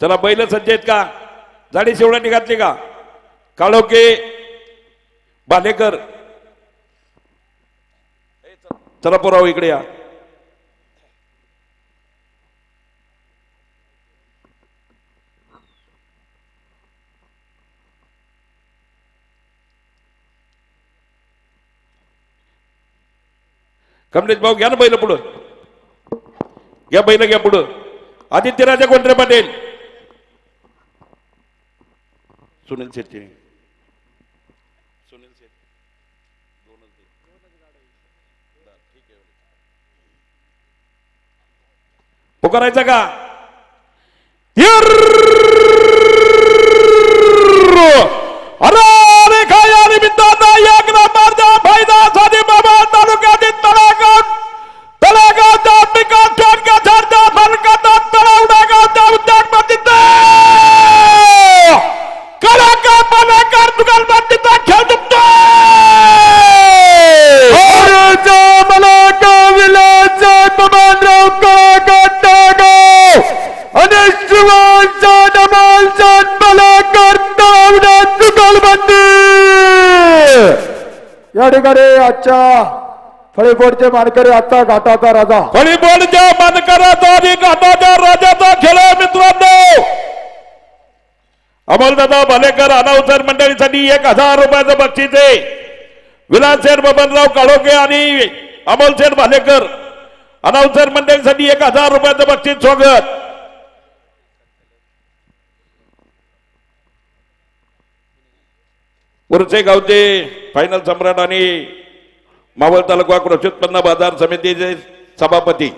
चला बैल सज्ज आहेत का? झाडी शेवड्या निघातली का? काळोके बालेकर. चला पुराव इकडे या. कमलेश भाऊ घ्या ना बैल पुढं. घ्या बैल घ्या पुढं. आदित्य राजा कोंडरे पाटील? सुनील शेट्टी सुनील शेट्टी दोनच दे. बरं, ठीक आहे. पुकारायचा का ठिकाणी आजच्या फळीकोटचे मानकरी आजचा घाटाचा राजा. फळीबोडच्या मानकराचा आणि घाटाच्या राजाचा खेळ आहे मित्रांनो. अमोलदादा भालेकर अनावसर मंडळीसाठी एक हजार रुपयाचं बक्षीस आहे. विलासशेठ बबनराव काळोके आणि अमोलशेठ भालेकर अनावसर मंडळीसाठी एक हजार रुपयाचं बक्षीस स्वागत. उरचे गावचे फायनल सम्राट आणि मावळ तालुका कृषी उत्पन्न बाजार समितीचे सभापती.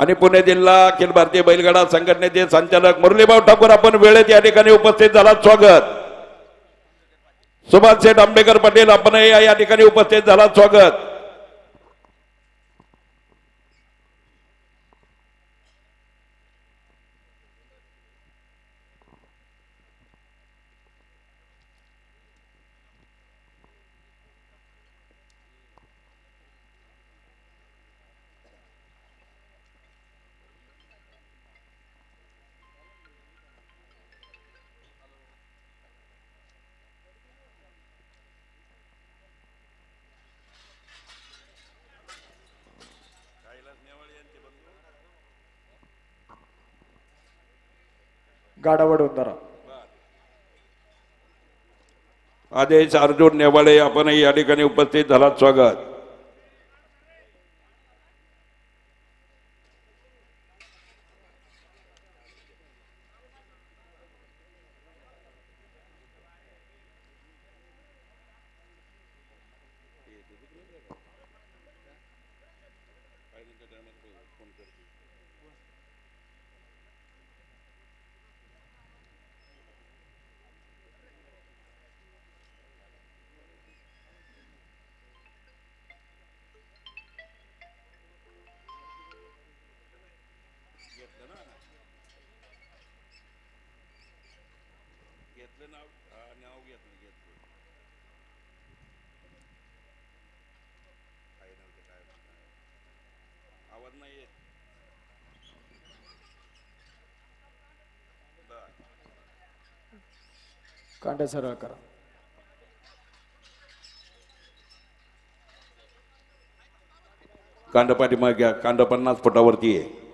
आणि पुणे जिल्हा अखिल भारतीय बैलगाडा संघटनेचे संचालक मुरलीभाऊ ठाकूर आपण वेळेत या ठिकाणी उपस्थित झाला स्वागत. सुभाष शेठ आंबेकर पटेल आपणही या ठिकाणी उपस्थित झाला स्वागत. गाडावड उंदरा आदेश अर्जुन नेवाळे आपणही या ठिकाणी उपस्थित झाला स्वागत. घेतलं नाव नाव घेतलं घेतलं आवाज नाही येत कांड्या सरळ करा. कांड पाठीमागे घ्या. कांड पन्नास फुटावरती आहे.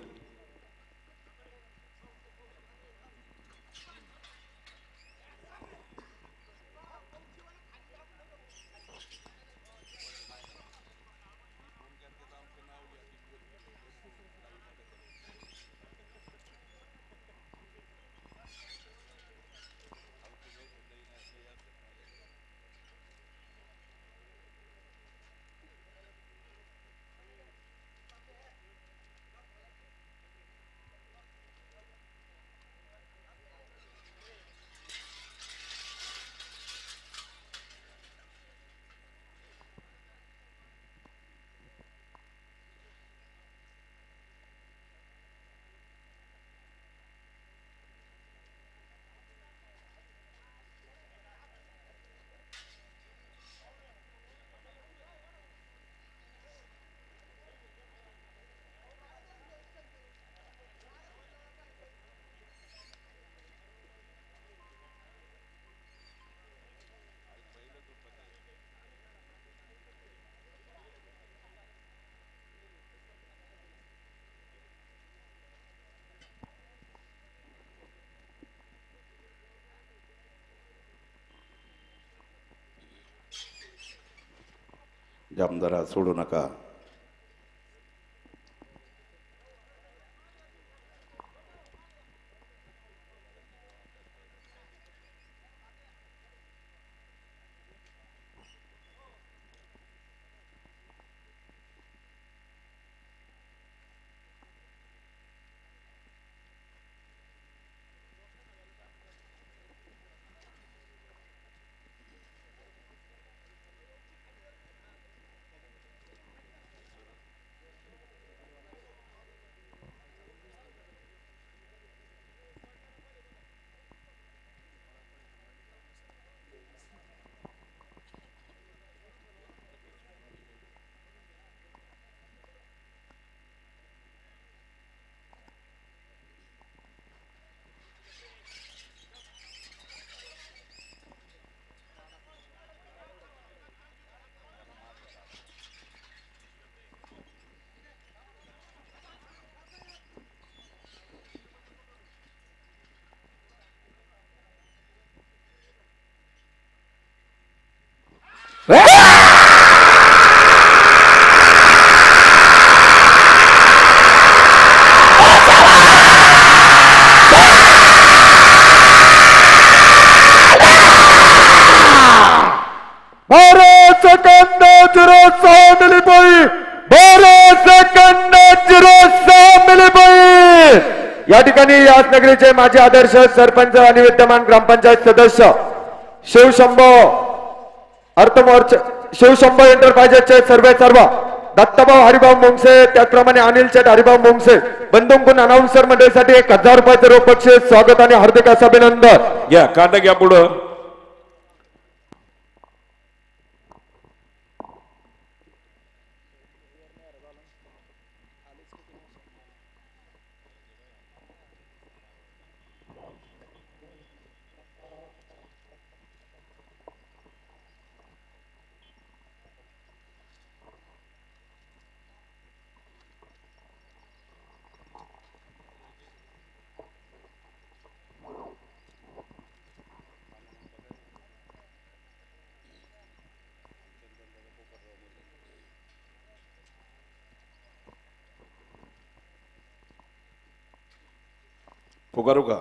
जामदारा सोडू नका. ठिकाणी याच नगरीचे माझे आदर्श सरपंच आणि विद्यमान ग्रामपंचायत सदस्य शिवशंभो अर्थमोर्च शिवशंभो एंटरप्राइजेसचे सर्वे सर्व दत्तभाऊ हरिभाऊ मुंगसे त्याचप्रमाणे अनिल शेठ हरिभाऊ मुंगसे बंधुंकून अनाऊन्सर मंडळीसाठी एक हजार रुपयाचे रोख स्वागत आणि हार्दिक असं अभिनंदन. या कांदा घ्या पुढं. పొగరుగా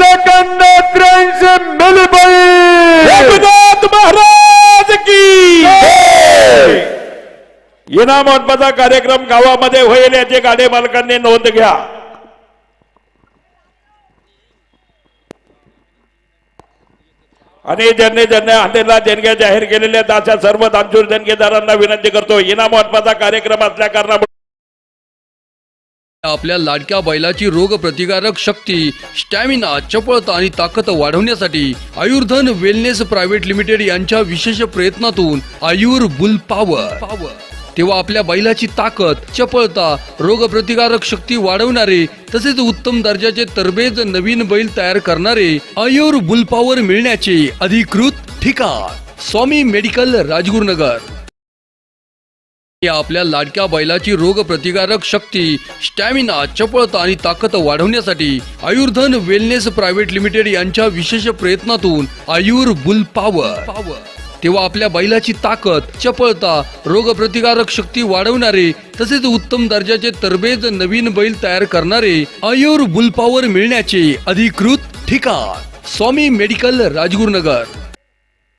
सेकंद त्र्याऐंशी मिली पॉईंट रघुनाथ महाराज की। इनाम वाटपाचा कार्यक्रम गावामध्ये होईल याची गाडी मालकांनी नोंद घ्या. आणि ज्यांनी ज्यांनी हंडेला देणग्या जाहीर केलेल्या आहेत अशा सर्व दानशूर देणगेदारांना विनंती करतो. इनाम वाटपाचा कार्यक्रम असल्या कारणामुळे आपल्या लाडक्या बैलाची रोग प्रतिकारक शक्ती स्टॅमिना चपळता आणि ताकद वाढवण्यासाठी आयुर्धन वेलनेस प्रायव्हेट लिमिटेड यांच्या विशेष प्रयत्नातून आयुर बुल पॉवर. तेव्हा आपल्या बैलाची ताकद चपळता रोग प्रतिकारक शक्ती वाढवणारे तसेच उत्तम दर्जाचे तरबेज नवीन बैल तयार करणारे आयुर बुल पावर मिळण्याचे अधिकृत ठिकाण. स्वामी मेडिकल राजगुरुनगर. या आपल्या लाडक्या बैलाची रोग प्रतिकारक शक्ती स्टॅमिना चपळता आणि ताकद वाढवण्यासाठी आयुर्धन वेलनेस प्रायव्हेट लिमिटेड यांच्या विशेष प्रयत्नातून आयुर बुल पॉवर. तेव्हा आपल्या बैलाची ताकद चपळता रोग प्रतिकारक शक्ती वाढवणारे तसेच उत्तम दर्जाचे तरबेज नवीन बैल तयार करणारे आयुर बुल पॉवर मिळण्याचे अधिकृत ठिकाण. स्वामी मेडिकल राजगुरुनगर.